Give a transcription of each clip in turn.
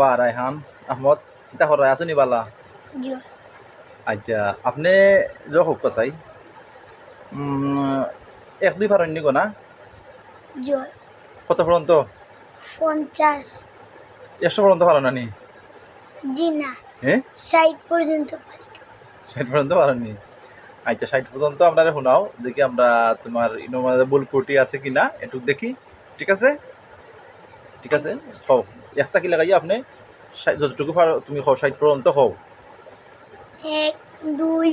বা রায়হান আহমদ ইতা হরাই আছো বালা? জো। আচ্ছা আপনি য হোক চাই এক দুই ফারণ্য গোনা কত পর্যন্ত পঞ্চাশ একশো পর্যন্ত পারো না নি? জি না। হ্যাঁ ষাট পর্যন্ত পারি ষাট পর্যন্ত পারোনি আচ্ছা ষাট পর্যন্ত আপনারা শোনাও দেখি আমরা তোমার ইনোমাদের ভুল ত্রুটি আছে কি না একটু দেখি। ঠিক আছে? ঠিক আছে? হও একটা কি লাগাই আপনি যতটুকু পারো তুমি ষাট পর্যন্ত হও এক দুই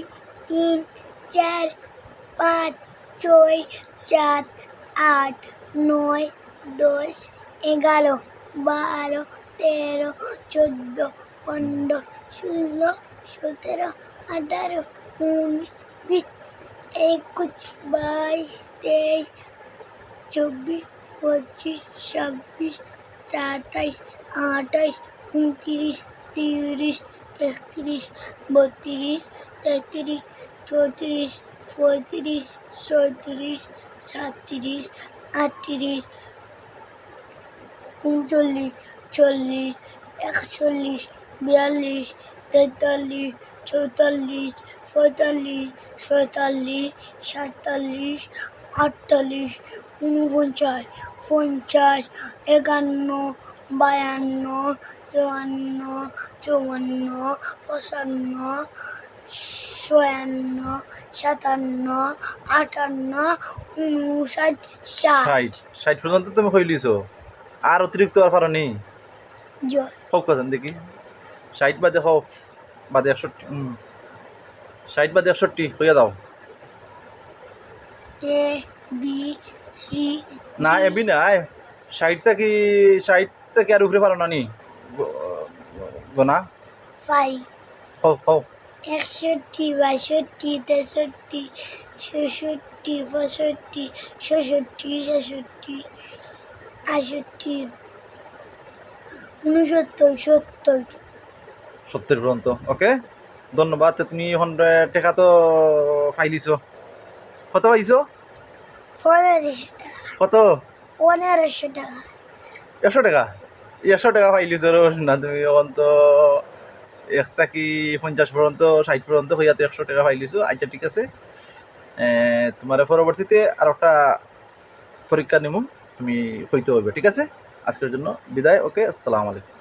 তিন চার পাঁচ ছয় চার আট নয় দশ এগারো বারো তেরো চোদ্দ পনেরো ষোলো সতেরো আঠারো উনিশ বিশ একুশ বাইশ তেইশ চব্বিশ পঁচিশ ছাব্বিশ সাতাইশ, আঠাইশ, উনত্রিশ, তিরিশ, তেত্রিশ, বত্রিশ, তেত্রিশ, চৌত্রিশ, পঁয়ত্রিশ, ছয়ত্রিশ, সাতত্রিশ, আটত্রিশ, উনচল্লিশ, চল্লিশ, একচল্লিশ, বিয়াল্লিশ, তেতাল্লিশ, চৌতাল্লিশ, পঁয়তাল্লিশ, ছয়তাল্লিশ, সাততাল্লিশ আটতাল্লিশ উনপঞ্চাশ পঞ্চাশ একান্ন বায়ান্ন তেয়ান্ন চৌয়ান্ন পঁচান্ন ছয়ান্ন সাতান্ন আটান্ন উনষাট ষাট। ষাট। পর্যন্ত তুমি হইলিছো। আর অতিরিক্ত আর পারো নি? হোক কথা দেখি। ষাট বাদে হোক বাদে একষট্টি ষাট বাদে একষট্টি হইয়া দাও। এ বি সি না নাই ষাটটা কি ষাটটা কি আর উপরে পারো না নি? গোনা ফাইভ হোক হোক একষট্টি বাষট্টি তেষট্টি ছেষট্টি পঁয়ষট্টি ছেষট্টি ছেষট্টি আষট্টি উনসত্তর সত্তর। সত্তর পর্যন্ত ওকে? ধন্যবাদ তুমি এখন টেকা তো পাইলিছ কত পাইছ? কত? পনেরোশো টাকা। একশো টাকা? একশো টাকা পাইলিছ র না তুমি এখন তো একটা কি পঞ্চাশ পর্যন্ত ষাট পর্যন্ত হইয়াতে একশো টাকা পাইলিছ। আচ্ছা ঠিক আছে। তোমার পরবর্তীতে আর একটা পরীক্ষা নিমু তুমি হইতে হবে ঠিক আছে? আজকের জন্য বিদায় ওকে? আসসালামু আলাইকুম।